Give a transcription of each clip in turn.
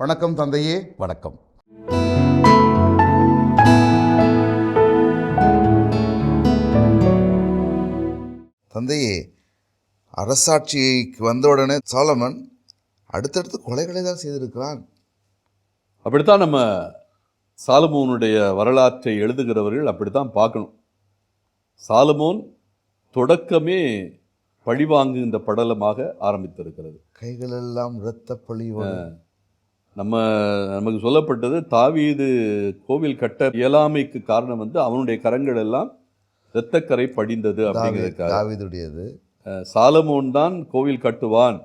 வணக்கம் தந்தையே வணக்கம். தந்தையே அரசாட்சிக்கு வந்தவுடனே சாலமன் அடுத்தடுத்து கொலைகளை தான் செய்திருக்கிறான். அப்படித்தான் நம்ம சாலமோனுடைய வரலாற்றை எழுதுகிறவர்கள் அப்படித்தான் பார்க்கணும். சாலமோன் தொடக்கமே பழிவாங்குகின்ற படலமாக ஆரம்பித்திருக்கிறது. கைகளெல்லாம் இரத்த பழியோடு நம்ம நமக்கு சொல்லப்பட்டது தாவீது கோவில் கட்ட இயலாமைக்கு காரணம் வந்து அவனுடைய கரங்கள் எல்லாம் இரத்தக்கரை படிந்தது அப்படிங்கிறதுக்காக. தாவிதுடையது. சாலமோன் தான் கோவில் கட்டுவான்.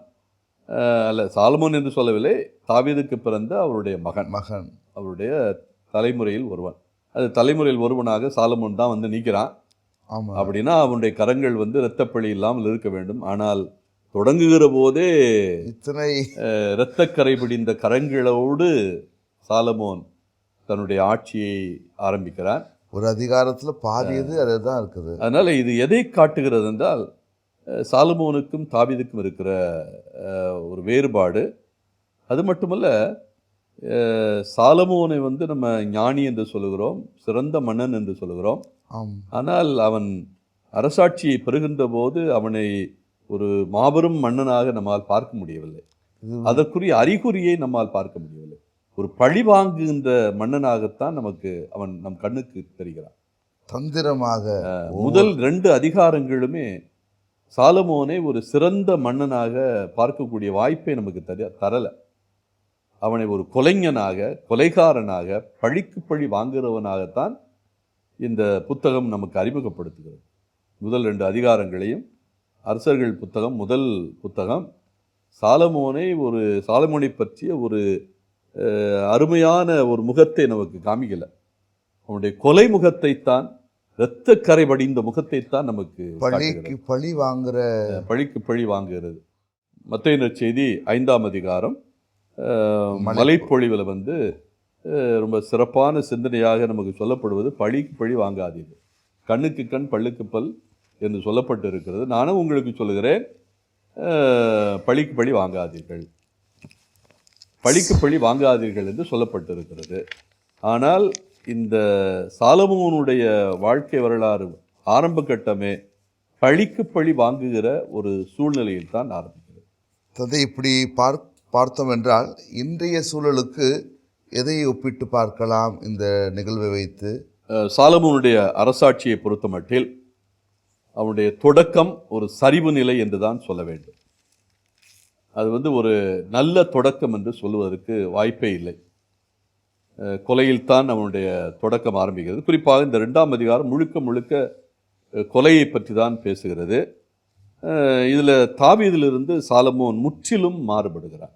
அல்ல சாலமோன் என்று சொல்லவில்லை தாவீதுக்கு பிறந்த அவருடைய மகன். மகன். அவருடைய தலைமுறையில் ஒருவன். அது தலைமுறையில் ஒருவனாக சாலமோன் தான் வந்து நிற்கிறான் ஆமா. அப்படின்னா அவனுடைய கரங்கள் வந்து இரத்தப்பழி இல்லாமல் இருக்க வேண்டும். ஆனால் தொடங்குகிற போதே இத்தனை இரத்தக்கரை பிடிந்த கரங்களோடு சாலமோன் தன்னுடைய ஆட்சியை ஆரம்பிக்கிறான் ஒரு அதிகாரத்துல பாதியது அதுதான் இருக்குது. அதனால் இது எதை காட்டுகிறது என்றால் சாலமோனுக்கும் தாவீதுக்கும் இருக்கிற ஒரு வேறுபாடு. அது மட்டுமல்ல சாலமோனை வந்து நம்ம ஞானி என்று சொல்லுகிறோம் சிறந்த மன்னன் என்று சொல்லுகிறோம். ஆனால் அவன் அரசாட்சியை பெறுகின்ற போது அவனை ஒரு மாபெரும் மன்னனாக நம்மால் பார்க்க முடியவில்லை. அதற்குரிய அறிகுறியை நம்மால் பார்க்க முடியவில்லை. ஒரு பழி வாங்குகின்ற மன்னனாகத்தான் நமக்கு அவன் நம் கண்ணுக்கு தெரிகிறான். தந்திரமாக முதல் ரெண்டு அதிகாரங்களுமே சாலமோனை ஒரு சிறந்த மன்னனாக பார்க்கக்கூடிய வாய்ப்பை நமக்கு தர தரல. அவனை ஒரு கொலைஞனாக கொலைகாரனாக பழிக்கு பழி வாங்குகிறவனாகத்தான் இந்த புத்தகம் நமக்கு அறிமுகப்படுத்துகிறது. முதல் ரெண்டு அதிகாரங்களையும் அரசர்கள் புத்தகம் முதல் புத்தகம். சாலமோனை ஒரு சாலமோனை பற்றிய ஒரு அருமையான ஒரு முகத்தை நமக்கு காமிக்கல. அவனுடைய கொலை முகத்தைத்தான் இரத்த கரை படிந்த முகத்தைத்தான் நமக்கு பழிக்கு. பழி வாங்குற பழிக்கு பழி வாங்குகிறது. மத்திய செய்தி ஐந்தாம் அதிகாரம். மலைப்பொழிவில் வந்து ரொம்ப சிறப்பான சிந்தனையாக நமக்கு சொல்லப்படுவது பழிக்கு பழி வாங்காதீர்கள். கண்ணுக்கு கண் பல்லுக்கு பல் என்று சொல்லப்பட்டு இருக்கிறது நானும் உங்களுக்கு சொல்லுகிறேன். பழிக்கு பழி வாங்காதீர்கள். பழிக்கு பழி வாங்காதீர்கள் என்று சொல்லப்பட்டிருக்கிறது. ஆனால் இந்த சாலமோனுடைய வாழ்க்கை வரலாறு ஆரம்ப கட்டமே பழிக்கு பழி வாங்குகிற ஒரு சூழ்நிலையில் தான் ஆரம்பிக்கிறது. தந்தை இப்படி பார்க் பார்த்தோம் என்றால் இன்றைய சூழலுக்கு எதை ஒப்பிட்டு பார்க்கலாம் இந்த நிகழ்வை வைத்து? சாலமோனுடைய அரசாட்சியை பொறுத்த மட்டில் அவனுடைய தொடக்கம் ஒரு சரிவு நிலை என்று தான் சொல்ல வேண்டும். அது வந்து ஒரு நல்ல தொடக்கம் என்று சொல்லுவதற்கு வாய்ப்பே இல்லை. கொலையில்தான் அவனுடைய தொடக்கம் ஆரம்பிக்கிறது. குறிப்பாக இந்த ரெண்டாம் அதிகாரம் முழுக்க முழுக்க கொலையை பற்றி தான் பேசுகிறது. இதில் தாவீதிலிருந்து சாலமோன் முற்றிலும் மாறுபடுகிறான்.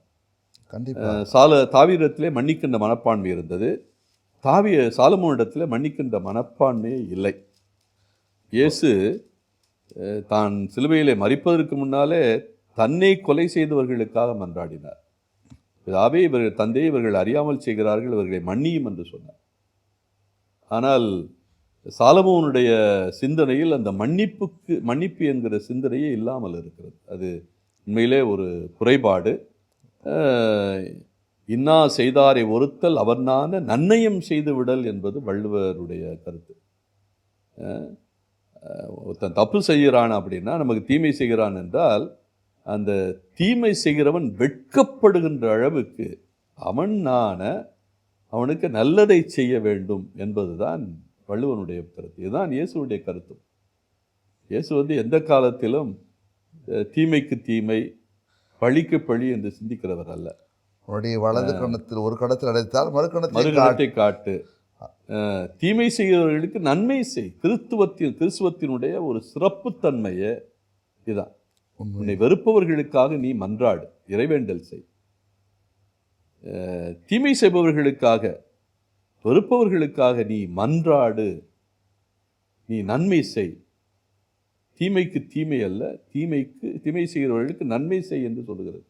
கண்டிப்பா. அஹ் சால தாவீரத்திலே மன்னிக்கின்ற மனப்பான்மை இருந்தது. தாவி சாலமோனிடத்தில் மன்னிக்கின்ற மனப்பான்மையே இல்லை. இயேசு தான் சிலுவையிலே மறிப்பதற்கு முன்னாலே தன்னை கொலை செய்தவர்களுக்காக மன்றாடினார். பிதாவே இவர்கள் தந்தையை இவர்கள் அறியாமல் செய்கிறார்கள் இவர்களை மன்னியும் என்று சொன்னார். ஆனால் சாலமோனுடைய சிந்தனையில் அந்த மன்னிப்புக்கு மன்னிப்பு என்கிற சிந்தனையே இல்லாமல் இருக்கிறது. அது உண்மையிலே ஒரு குறைபாடு. இன்னா செய்தாரை ஒருத்தல் அவர்னான நன்னயம் செய்து விடல் என்பது வள்ளுவருடைய கருத்து. ஒருத்தன் தப்பு செய்கிறான் அப்படின்னா நமக்கு தீமை செய்கிறான் என்றால் அந்த தீமை செய்கிறவன் வெட்கப்படுகின்ற அளவுக்கு அவன் நாண அவனுக்கு நல்லதை செய்ய வேண்டும் என்பதுதான் வள்ளுவனுடைய கருத்து. இதுதான் இயேசுவுடைய கருத்து. இயேசு வந்து எந்த காலத்திலும் தீமைக்கு தீமை பழிக்கு பழி என்று சிந்திக்கிறவர் அல்ல. உன்னுடைய வலது கணத்தில் ஒரு கணத்தில் அடைத்தால் மறு கணத்தில் மறுகணத்தை காட்டு. தீமை செய்கிறவர்களுக்கு நன்மை செய். கிறிஸ்துவத்தின் கிறிஸ்துவத்தினுடைய ஒரு சிறப்புத்தன்மையை இதான் உன்னை வெறுப்பவர்களுக்காக நீ மன்றாடு இறைவேண்டல் செய். தீமை செய்பவர்களுக்காக வெறுப்பவர்களுக்காக நீ மன்றாடு நீ நன்மை செய். தீமைக்கு தீமை அல்ல தீமைக்கு தீமை செய்கிறவர்களுக்கு நன்மை செய் என்று சொல்லுகிறது.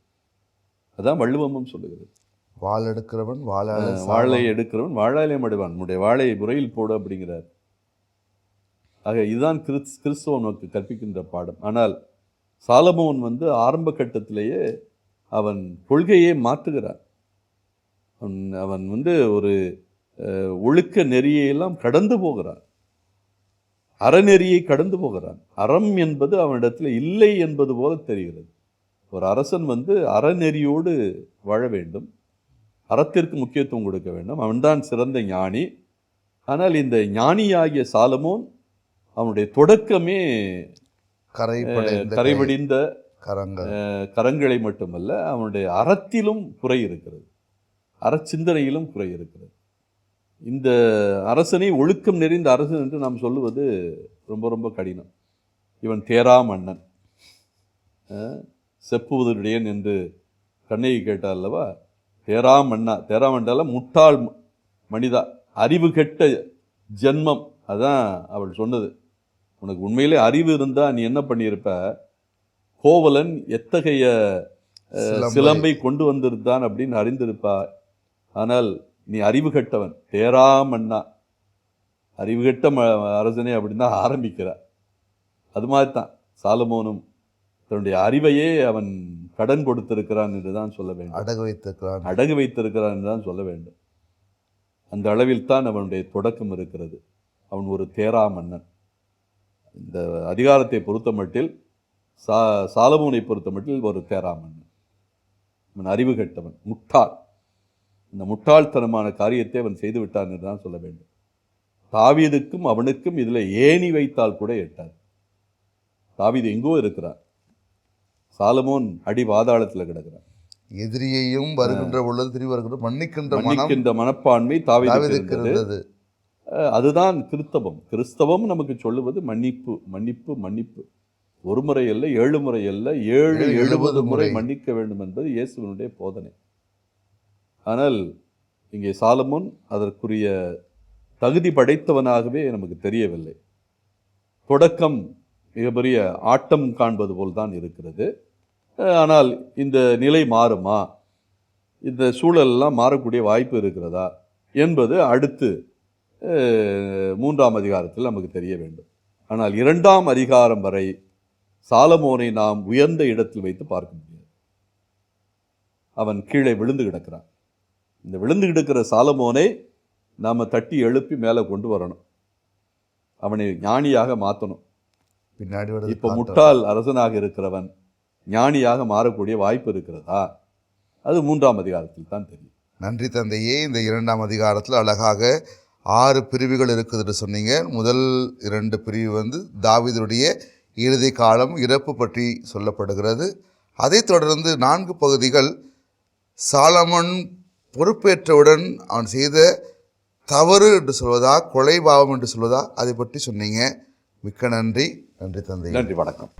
அதான் வள்ளுவமும் சொல்லுகிறது. வாள் எடுக்கிறவன் வாழாத வாழை எடுக்கிறவன் வாழாலே மடுவான். உன்னுடைய வாழை முறையில் போடு அப்படிங்கிறார். ஆக இதுதான் கிறிஸ் கிறிஸ்துவ நமக்கு கற்பிக்கின்ற பாடம். ஆனால் சாலமோன் வந்து ஆரம்ப கட்டத்திலேயே அவன் கொள்கையை மாற்றுகிறான். அவன் அவன் வந்து ஒரு ஒழுக்க நெறியெல்லாம் கடந்து போகிறான். அறநெறியை கடந்து போகிறான். அறம் என்பது அவனிடத்தில் இல்லை என்பது போல தெரிகிறது. ஒரு அரசன் வந்து அறநெறியோடு வாழ வேண்டும். அறத்திற்கு முக்கியத்துவம் கொடுக்க வேண்டும். அவன்தான் சிறந்த ஞானி. ஆனால் இந்த ஞானியாகிய சாலமோன் அவனுடைய தொடக்கமே கரை அஹ், படைந்த கரைவடிந்த கரங்கள் மட்டுமல்ல அவனுடைய அறத்திலும் குறை இருக்கிறது. அறச்சிந்தனையிலும் குறை இருக்கிறது. இந்த அரசனை ஒழுக்கம் நிறைந்த அரசன் என்று நாம் சொல்லுவது ரொம்ப ரொம்ப கடினம். இவன் தேரா மன்னன். அஹ், செப்புவதுடையன் என்று கண்ணகி கேட்டார் அல்லவா? தேரா மன்னா தேரா மண்டால முட்டாள் மனிதா அறிவு கெட்ட ஜென்மம். அதான் அவள் சொன்னது. உனக்கு உண்மையிலே அறிவு இருந்தா நீ என்ன பண்ணியிருப்ப? கோவலன் எத்தகைய சிலம்பை. கொண்டு வந்திருந்தான் அப்படின்னு அறிந்திருப்பா ஆனால் நீ அறிவு கெட்டவன். தேரா மன்னா அறிவு கெட்ட ம அரசனே அப்படின்னு தான் ஆரம்பிக்கிறார். அது மாதிரி தான் சாலமோனும் தன்னுடைய அறிவையே அவன் கடன் கொடுத்திருக்கிறான் என்று தான் சொல்ல வேண்டும். அடகு வைத்திருக்கிறான். அடகு வைத்திருக்கிறான் என்று தான் சொல்ல வேண்டும். அந்த அளவில் தான் அவனுடைய தொடக்கம் இருக்கிறது. அவன் ஒரு தேரா மன்னன். இந்த அதிகாரத்தை பொறுத்த மட்டில் சா சாலமோனை பொறுத்த மட்டில் ஒரு தேரா மன்னன். அவன் அறிவு கெட்டவன் முட்டாள். இந்த முட்டாள்தனமான காரியத்தை அவன் செய்து விட்டான் என்று தான் சொல்ல வேண்டும். தாவீதுக்கும் அவனுக்கும் இதில் ஏணி வைத்தால் கூட எட்டாது. தாவீது எங்கோ இருக்கிறான். சாலமோன் அடி பாதாளத்தில் கிடக்கிறான் எதிரியையும் வருகின்ற பொழுது திரி வருகின்ற மன்னிக்கின்ற மன்னிக்கின்ற மனப்பான்மை அஹ் அதுதான் கிறிஸ்தவம். கிறிஸ்தவம் நமக்கு சொல்லுவது மன்னிப்பு மன்னிப்பு மன்னிப்பு. ஒரு முறை அல்ல ஏழு முறை அல்ல ஏழு எழுபது முறை. மன்னிக்க வேண்டும் என்பது இயேசுவினுடைய போதனை. ஆனால் இங்கே சாலமோன் அதற்குரிய தகுதி படைத்தவனாகவே நமக்கு தெரியவில்லை. தொடக்கம் மிகப்பெரிய ஆட்டம் காண்பது போல் தான் இருக்கிறது ஆனால் இந்த நிலை மாறுமா? இந்த சூழலெல்லாம் மாறக்கூடிய வாய்ப்பு இருக்கிறதா? என்பது அடுத்து மூன்றாம் அதிகாரத்தில் நமக்கு தெரிய வேண்டும். ஆனால் இரண்டாம் அதிகாரம் வரை சாலமோனை நாம் உயர்ந்த இடத்தில் வைத்து பார்க்க முடியாது. அவன் கீழே விழுந்து கிடக்கிறான். இந்த விழுந்து கிடக்கிற சாலமோனை நாம் தட்டி எழுப்பி மேலே கொண்டு வரணும். அவனை ஞானியாக மாற்றணும் பின்னாடி இப்போ. முட்டாள் அரசனாக இருக்கிறவன் ஞானியாக மாறக்கூடிய வாய்ப்பு இருக்கிறதா? அது மூன்றாம் அதிகாரத்தில் தான் தெரியும். நன்றி தந்தையே இந்த இரண்டாம் அதிகாரத்தில் அழகாக ஆறு பிரிவுகள் இருக்குதுன்னு சொன்னீங்க. முதல் இரண்டு பிரிவு வந்து தாவீதுடைய இறுதி காலம் இறப்பு பற்றி சொல்லப்படுகிறது. அதைத் தொடர்ந்து நான்கு பகுதிகள் சாலமன் பொறுப்பேற்றவுடன் அவன் செய்த தவறு என்று சொல்வதா கொலை பாவம் என்று சொல்வதா அதை பற்றி சொன்னீங்க. மிக்க நன்றி. நன்றி தந்தை. நன்றி வணக்கம்.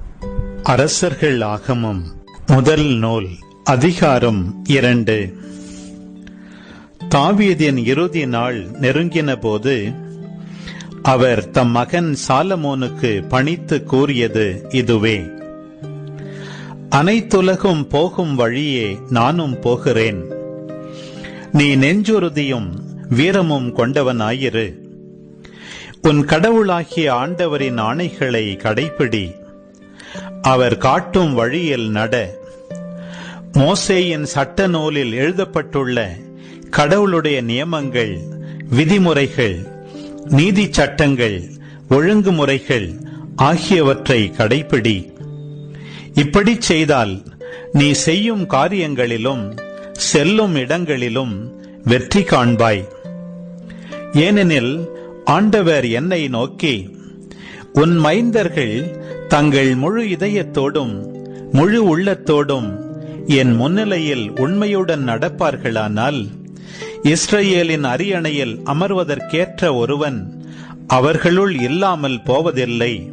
அரசர்கள் ஆகமம் முதல் நூல் அதிகாரம் இரண்டு. தாவீதின் இறுதி நாள் நெருங்கின போது அவர் தம் மகன் சாலமோனுக்கு பணித்து கூறியது இதுவே. அனைத்துலகும் போகும் வழியே நானும் போகிறேன். நீ நெஞ்சுறுதியும் வீரமும் கொண்டவனாயிரு. உன் கடவுளாகிய ஆண்டவரின் ஆணைகளை கடைப்பிடி. அவர் காட்டும் வழியில் நட. மோசேயின் சட்ட நூலில் எழுதப்பட்டுள்ள கடவுளுடைய நியமங்கள் விதிமுறைகள் நீதி சட்டங்கள் ஒழுங்குமுறைகள் ஆகியவற்றை கடைப்பிடி. இப்படி செய்தால் நீ செய்யும் காரியங்களிலும் செல்லும் இடங்களிலும் வெற்றி காண்பாய். ஏனெனில் ஆண்டவர் என்னை நோக்கி உன் மைந்தர்கள் தங்கள் முழு இதயத்தோடும் முழு உள்ளத்தோடும் என் முன்னிலையில் உண்மையுடன் நடப்பார்களானால் இஸ்ரேலின் அரியணையில் அமர்வதற்கேற்ற ஒருவன் அவர்களுள் இல்லாமல் போவதில்லை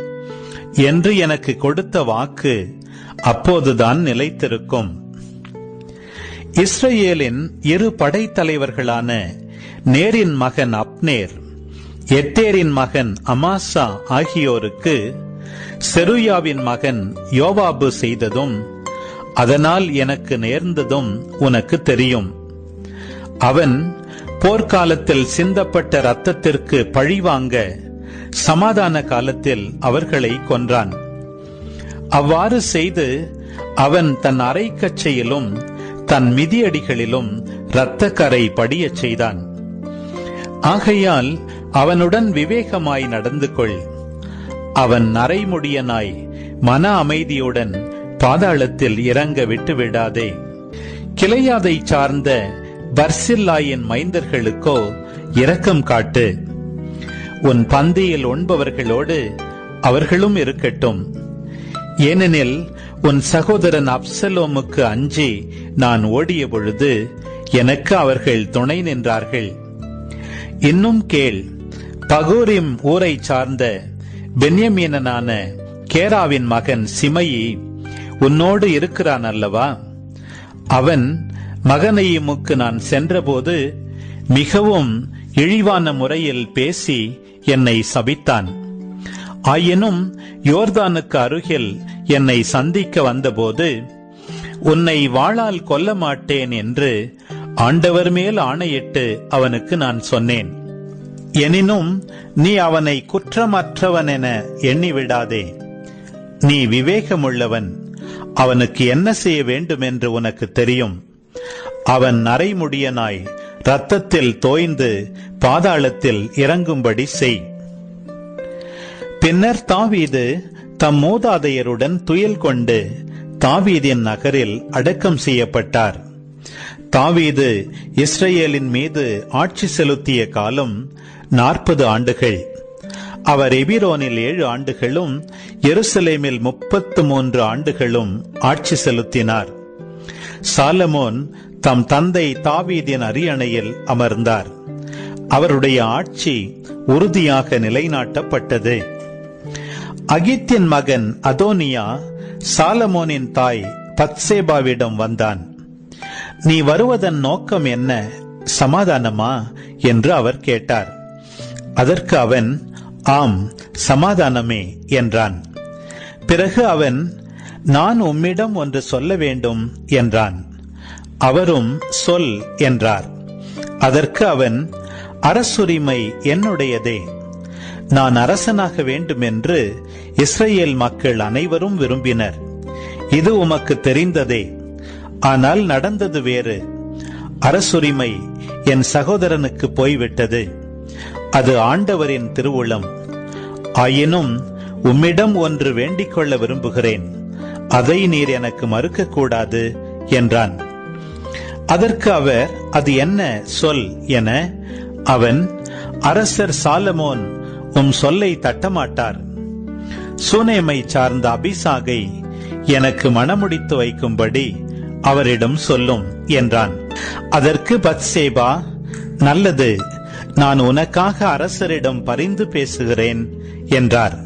என்று எனக்கு கொடுத்த வாக்கு அப்போதுதான் நிலைத்திருக்கும். இஸ்ரேலின் இரு படைத்தலைவர்களான நேரின் மகன் அப்னேர் எத்தேரின் மகன் அமாசா ஆகியோருக்கு செருயாவின் மகன் யோவாபு செய்ததும் அதனால் எனக்கு நேர்ந்ததும் உனக்கு தெரியும். அவன் போர்க்காலத்தில் சிந்தப்பட்ட இரத்தத்திற்கு பழிவாங்க சமாதான காலத்தில் அவர்களை கொன்றான். அவ்வாறு செய்து அவன் தன் அரைக்கச்சையிலும் தன் மிதியடிகளிலும் இரத்தக்கரை படியச் செய்தான். ஆகையால் அவனுடன் விவேகமாய் நடந்து கொள் அவன் நரைமுடியனாய் மன அமைதியுடன் பாதாளத்தில் இறங்க விட்டு விடாதே கிளையாதை சார்ந்த பர்சில்லாயின் மைந்தர்களுக்கோ இரக்கம் காட்டு. உன் பந்தியில் உண்பவர்களோடு அவர்களும் இருக்கட்டும். ஏனெனில் உன் சகோதரன் அப்சலோமுக்கு அஞ்சி நான் ஓடிய பொழுது எனக்கு அவர்கள் துணை நின்றார்கள். இன்னும் கேள் பகூரிம் ஊரை சார்ந்த பென்யமீனனான கேராவின் மகன் சிமையி உன்னோடு இருக்கிறான் அல்லவா? அவன் மகனையுமுக்கு நான் சென்றபோது மிகவும் இழிவான முறையில் பேசி என்னை சபித்தான். ஆயினும் யோர்தானுக்கு அருகில் என்னை சந்திக்க வந்தபோது உன்னை வாளால் கொல்ல மாட்டேன் என்று ஆண்டவர் மேல் ஆணையிட்டு அவனுக்கு நான் சொன்னேன். எனினும் நீ அவனை குற்றமற்றவன் என எண்ணிவிடாதே. நீ விவேகமுள்ளவன். அவனுக்கு என்ன செய்ய வேண்டும் என்று உனக்கு தெரியும். அவன் நரைமுடியனாய் ரத்தத்தில் தோய்ந்து பாதாளத்தில் இறங்கும்படி செய். பின்னர் தாவீது தம் மூதாதையருடன் துயில் கொண்டு தாவீதின் நகரில் அடக்கம் செய்யப்பட்டார். தாவீது இஸ்ரேலின் மீது ஆட்சி செலுத்திய காலம் நாற்பது ஆண்டுகள். அவர் எபிரோனில் ஏழு ஆண்டுகளும் எருசலேமில் முப்பத்து மூன்று ஆண்டுகளும் ஆட்சி செலுத்தினார். சாலமோன் தம் தந்தை தாவீதின் அரியணையில் அமர்ந்தார். அவருடைய ஆட்சி உறுதியாக நிலைநாட்டப்பட்டது. அகித்தின் மகன் அதோனியா சாலமோனின் தாய் பத்சேபாவிடம் வந்தான். நீ வருவதன் நோக்கம் என்ன? சமாதானமா? என்று அவர் கேட்டார். அதற்கு அவன் ஆம் சமாதானமே என்றான். பிறகு அவன் நான் உம்மிடம் ஒன்று சொல்ல வேண்டும் என்றான். அவரும் சொல் என்றார். அதற்கு அவன் அரசுரிமை என்னுடையதே. நான் அரசனாக வேண்டும் என்று இஸ்ரேல் மக்கள் அனைவரும் விரும்பினர். இது உமக்கு தெரிந்ததே. ஆனால் நடந்தது வேறு. அரசுரிமை என் சகோதரனுக்கு போய்விட்டது. அது ஆண்டவரின் திருவுளம். ஆயினும் உம்மிடம் ஒன்று வேண்டிக் கொள்ள விரும்புகிறேன். அதை நீர் எனக்கு மறுக்கக்கூடாது என்றான். அதற்கு அவர் அது என்ன சொல் என அவன் அரசர் சாலமோன் உம் சொல்லை தட்டமாட்டார். சூனேமை சார்ந்த அபிசாகை எனக்கு மணமுடித்து வைக்கும்படி அவரிடம் சொல்லும் என்றான். அதற்கு பத்சேபா நல்லது நான் உனக்காக அரசரிடம் பரிந்து பேசுகிறேன் என்றார்.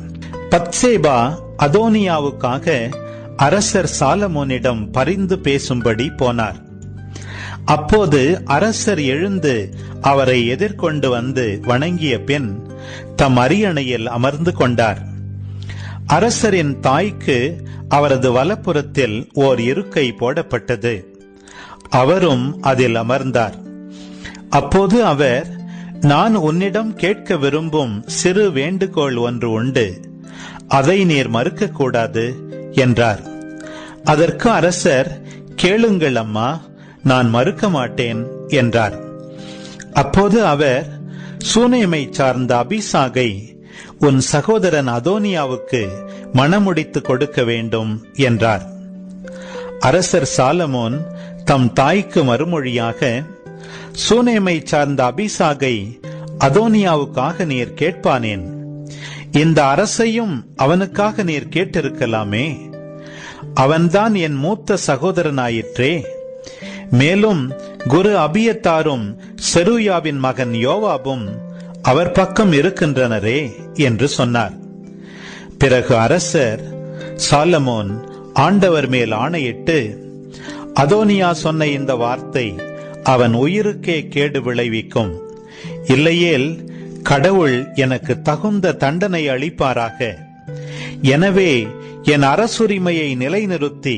பத்சேபா அதோனியாவுக்காக அரசர் சாலமோனிடம் பரிந்து பேசும்படி போனார். அப்போது அரசர் எழுந்து அவரை எதிர்கொண்டு வந்து வணங்கிய பின் தம் அரியணையில் அமர்ந்து கொண்டார். அரசரின் தாய்க்கு அவரது வலப்புறத்தில் ஓர் இருக்கை போடப்பட்டது. அவரும் அதில் அமர்ந்தார். அப்போது அவர் நான் உன்னிடம் கேட்க விரும்பும் சிறு வேண்டுகோள் ஒன்று உண்டு. அதை நீர் மறுக்கக்கூடாது என்றார். அதற்கு அரசர் கேளுங்கள் அம்மா நான் மறுக்க மாட்டேன் என்றார். அப்போது அவர் சூனேமை சார்ந்த அபிசாகை உன் சகோதரன் அதோனியாவுக்கு மணமுடித்து கொடுக்க வேண்டும் என்றார். அரசர் சாலமோன் தம் தாய்க்கு மறுமொழியாக சூனேமை சார்ந்த அபிசாகை அதோனியாவுக்காக நீர் கேட்பானேன். இந்த அரசையும் அவனுக்காக நீர் கேட்டிருக்கலாமே. அவன்தான் என் மூத்த சகோதரனாயிற்றே. மேலும் குரு அபியத்தாரும் செருயாவின் மகன் யோவாபும் அவர் பக்கம் இருக்கின்றனரே என்று சொன்னார். பிறகு அரசர் சாலமோன் ஆண்டவர் மேல் ஆணையிட்டு அதோனியா சொன்ன இந்த வார்த்தை அவன் உயிருக்கே கேடு விளைவிக்கும். இல்லையேல் கடவுள் எனக்கு தகுந்த தண்டனை அளிப்பாராக. எனவே என் அரசுரிமையை நிலைநிறுத்தி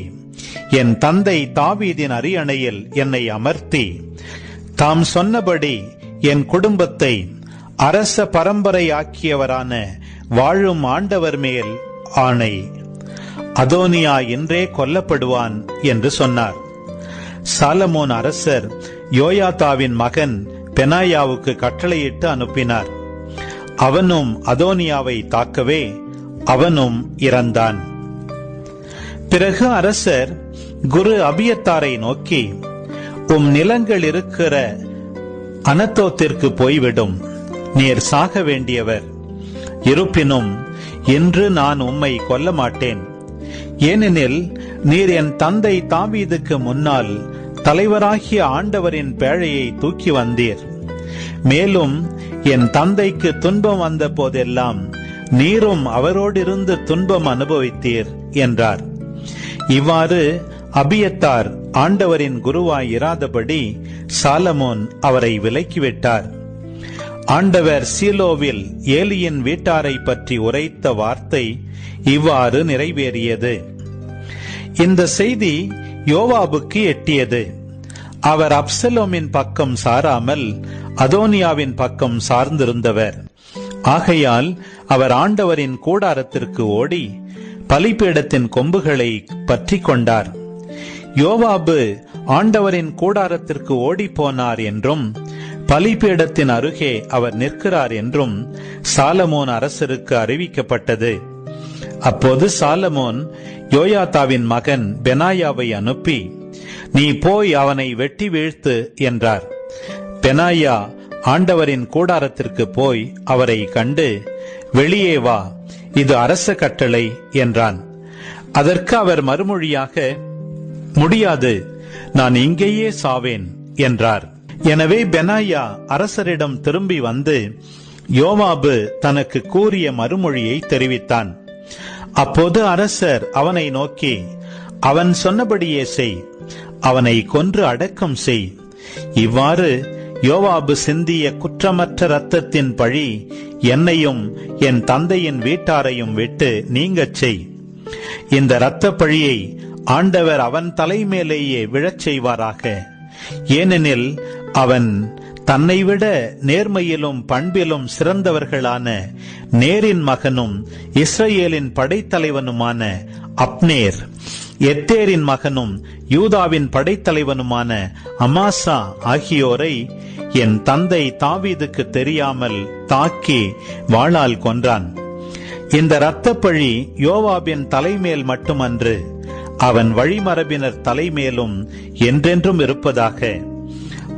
என் தந்தை தாவீதின் அரியணையில் என்னை அமர்த்தி தாம் சொன்னபடி என் குடும்பத்தை அரச பரம்பரையாக்கியவரான வாழும் ஆண்டவர் மேல் ஆணை. அதோனியா இன்றே கொல்லப்படுவான் என்று சொன்னார். சாலமோன் அரசர் யோயாத்தாவின் மகன் பெனாயாவுக்கு கட்டளையிட்டு அனுப்பினார். அவனும் அதோனியாவை தாக்கவே அவனும் இறந்தான். பிறகு அரசர் குரு அபியத்தாரை நோக்கி உம் நிலங்கள் இருக்கிற அனத்தோத்திற்கு போய்விடும். நீர் சாக வேண்டியவர். இருப்பினும் இன்று நான் உம்மை கொல்ல மாட்டேன் ஏனெனில் நீர் என் தந்தை தாவீதுக்கு முன்னால் தலைவராகிய ஆண்டவரின் பேழையை தூக்கி வந்தீர். மேலும் என் தந்தைக்கு துன்பம் வந்த போதெல்லாம் நீரும் அவரோடிருந்து துன்பம் அனுபவித்தீர் என்றார். இவ்வாறு அபியத்தார் ஆண்டவரின் குருவாய் இராதபடி சாலமோன் அவரை விலக்கிவிட்டார். ஆண்டவர் சீலோவில் ஏலியின் வீட்டாரை பற்றி உரைத்த வார்த்தை இவ்வாறு நிறைவேறியது. இந்த செய்தி யோவாபுக்கு எட்டியது. அவர் அப்சலோமின் பக்கம் சாராமல் அதோனியாவின் பக்கம் சார்ந்திருந்தவர். ஆகையால் அவர் ஆண்டவரின் கூடாரத்திற்கு ஓடி பலிபீடத்தின் கொம்புகளை பற்றி கொண்டார். யோவாபு ஆண்டவரின் கூடாரத்திற்கு ஓடிப்போனார் என்றும் பலிபீடத்தின் அருகே அவர் நிற்கிறார் என்றும் சாலமோன் அரசருக்கு அறிவிக்கப்பட்டது. அப்போது சாலமோன் யோயாத்தாவின் மகன் பெனாயாவை அனுப்பி நீ போய் அவனை வெட்டி வீழ்த்து என்றார். பெனாயா ஆண்டவரின் கூடாரத்திற்கு போய் அவரை கண்டு வெளியே வா இது அரச கட்டளை என்றான். அதற்கு அவர் மறுமொழியாக முடியாது நான் இங்கேயே சாவேன் என்றார். எனவே பெனாயா அரசரிடம் திரும்பி வந்து யோவாபு தனக்கு கூறிய மறுமொழியை தெரிவித்தான். அப்போது அரசர் அவனை நோக்கி அவன் சொன்னபடியே செய் அவனை கொன்று அடக்கம் செய். இவ்வாறு யோவாபு சிந்திய குற்றமற்ற இரத்தத்தின் பழி என்னையும் என் தந்தையின் வீட்டாரையும் விட்டு நீங்கச் செய். இந்த இரத்த பழியை ஆண்டவர் அவன் தலைமேலேயே விழச் செய்வாராக. ஏனெனில் அவன் தன்னை விட நேர்மையிலும் பண்பிலும் சிறந்தவர்களான நேரின் மகனும் இஸ்ரேலின் படைத்தலைவனுமான அப்னேர். எத்தேரின் மகனும் யூதாவின் படைத்தலைவனுமான அமாசா ஆகியோரை என் தந்தை தாவீதுக்கு தெரியாமல் தாக்கி வாளால் கொன்றான். இந்த இரத்தப்பழி யோவாபின் தலைமேல் மட்டுமன்று அவன் வழிமரபினர் தலைமேலும் என்றென்றும் இருப்பதாக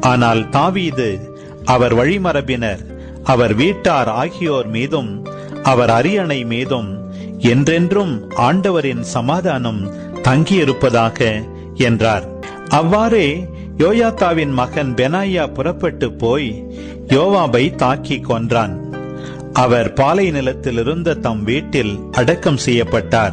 ஆனால் தாவீது அவர் வழிமரபினர் அவர் வீட்டார் ஆகியோர் மீதும் அவர் அரியணை மீதும் என்றென்றும் ஆண்டவரின் சமாதானம் தங்கியிருப்பதாக என்றார். அவ்வாறே யோயாத்தாவின் மகன் பெனாயா புறப்பட்டு போய் யோவாபை தாக்கி கொன்றான். அவர் பாலை நிலத்திலிருந்த தம் வீட்டில் அடக்கம் செய்யப்பட்டார்.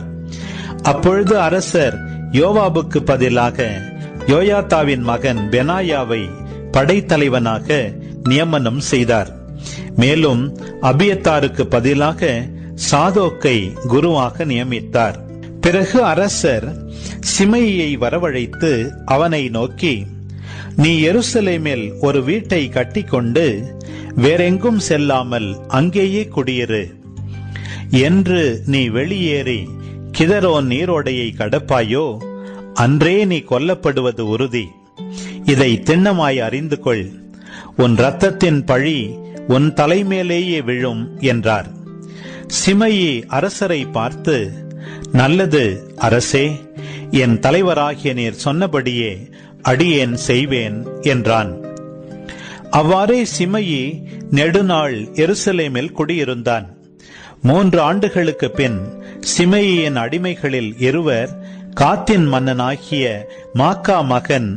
அப்பொழுது அரசர் யோவாபுக்கு பதிலாக யோயாத்தாவின் மகன் பெனாயாவை படைத்தலைவனாக நியமனம் செய்தார். மேலும் அபியத்தாருக்கு பதிலாக சாதோக்கை குருவாக நியமித்தார். பிறகு அரசர் சிமையை வரவழைத்து அவனை நோக்கி நீ எருசலேமில் ஒரு வீட்டை கட்டிக்கொண்டு வேறெங்கும் செல்லாமல் அங்கேயே குடியிரு. என்று நீ வெளியேறி கிதரோன் நீரோடையை கடப்பாயோ அன்றே நீ கொல்லப்படுவது உறுதி. இதை திண்ணமாய் அறிந்து கொள். உன் இரத்தத்தின் பழி உன் தலைமேலேயே விழும் என்றார். சிமையி அரசரை பார்த்து நல்லது அரசே என் தலைவராகிய நீர் சொன்னபடியே அடியேன் செய்வேன் என்றான். அவ்வாறே சிமையி நெடுநாள் எருசலேமில் குடியிருந்தான். மூன்று ஆண்டுகளுக்கு பின் சிமையின் அடிமைகளில் இருவர் காத்தின் மன்னனாகிய மாக்கா மகன்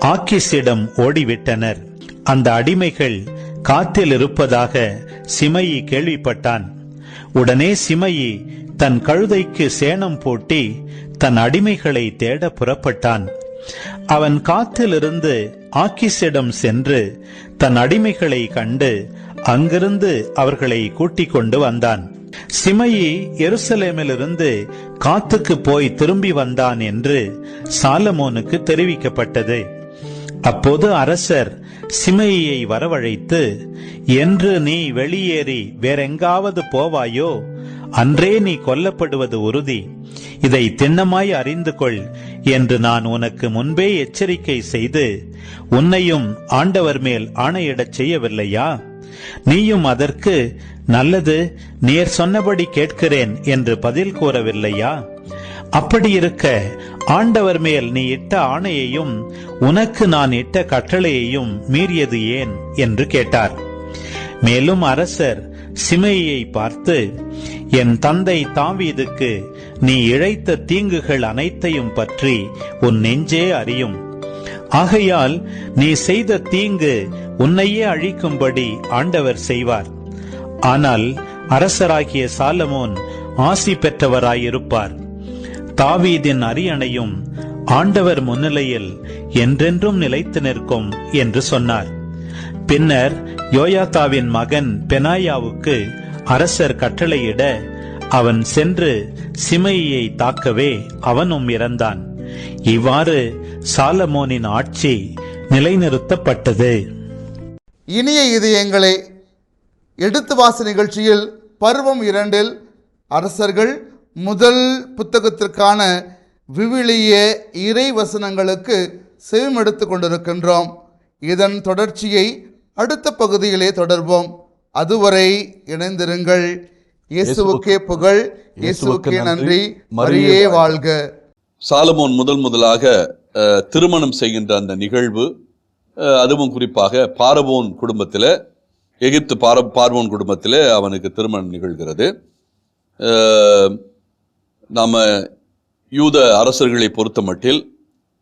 ஆக்கிஸிடம் ஓடிவிட்டனர். அந்த அடிமைகள் காத்தில் இருப்பதாக சிமையி கேள்விப்பட்டான். உடனே சிமையி தன் கழுதைக்கு சேணம் பூட்டி தன் அடிமைகளை தேட புறப்பட்டான். அவன் காத்திலிருந்து ஆக்கிஸிடம் சென்று தன் அடிமைகளை கண்டு அங்கிருந்து அவர்களை கூட்டிக் கொண்டு வந்தான். சிமையி எருசலேமிலிருந்து காத்துக்கு போய் திரும்பி வந்தான் என்று சாலமோனுக்கு தெரிவிக்கப்பட்டது. அப்போது அரசர் சிமையை வரவழைத்து என்று நீ வெளியேறி வேறெங்காவது போவாயோ? அன்றே நீ கொல்லப்படுவது உறுதி. இதை திண்ணமாய் அறிந்து கொள் என்று நான் உனக்கு முன்பே எச்சரிக்கை செய்து உன்னையும் ஆண்டவர் மேல் ஆணையிடச் செய்யவில்லையா? நீயும் அதற்கு நல்லது நீர் சொன்னபடி கேட்கிறேன் என்று பதில் கூறவில்லையா? அப்படி இருக்க ஆண்டவர் மேல் நீ இட்ட ஆணையையும் உனக்கு நான் இட்ட கட்டளையையும் மீறியது ஏன்? என்று கேட்டார். மேலும் அரசர் சிமையை பார்த்து என் தந்தை தாவீதுக்கு நீ இழைத்த தீங்குகள் அனைத்தையும் பற்றி உன் நெஞ்சே அறியும். ஆகையால் நீ செய்த தீங்கு உன்னையே அழிக்கும்படி ஆண்டவர் செய்வார். ஆனால் அரசராகிய சாலமோன் ஆசி பெற்றவராயிருப்பார். தாவீதின் அரியணையும் ஆண்டவர் முன்னிலையில் என்றென்றும் நிலைத்து நிற்கும் என்று சொன்னார். பின்னர் யோயாத்தாவின் மகன் பெனாயாவுக்கு அரசர் கட்டளையிட அவன் சென்று சிமையை தாக்கவே அவனும் இறந்தான். இவ்வாறு சாலமோனின் ஆட்சி நிலைநிறுத்தப்பட்டது. இனிய இதயங்களே எடுத்து வாச நிகழ்ச்சியில் பருவம் இரண்டில் அரசர்கள் முதல் புத்தகத்திற்கான விவிலிய இறை வசனங்களுக்கு செவிமெடுத்து கொண்டிருக்கின்றோம். இதன் தொடர்ச்சியை அடுத்த பகுதியிலே தொடர்வோம். அதுவரை இணைந்திருங்கள். இயேசுவுக்கே புகழ். இயேசுவுக்கே நன்றி. மரியே வாழ்க. சாலமோன் முதல் முதலாக திருமணம் செய்கின்ற அந்த நிகழ்வு அதுவும் குறிப்பாக பாரவோன் குடும்பத்தில் எகிப்து பார பார்வோன் குடும்பத்தில் அவனுக்கு திருமணம் நிகழ்கிறது. நாம் யூத அரசர்களை பொறுத்த மட்டில்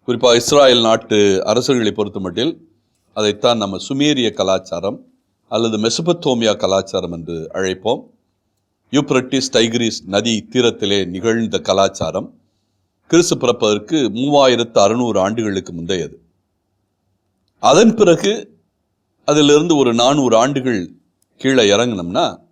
குறிப்பாக இஸ்ராயல் நாட்டு அரசர்களை பொறுத்த மட்டில் அதைத்தான் நம்ம சுமேரிய கலாச்சாரம் அல்லது மெசபத்தோமியா கலாச்சாரம் என்று அழைப்போம். யூப்ரட்டிஸ் டைகிரிஸ் நதி தீரத்திலே நிகழ்ந்த கலாச்சாரம். கிறிஸ்து பிறப்பதற்கு மூவாயிரத்து அறுநூறு ஆண்டுகளுக்கு முந்தையது. அதன் பிறகு அதிலிருந்து ஒரு நானூறு ஆண்டுகள் கீழே இறங்கினோம்னா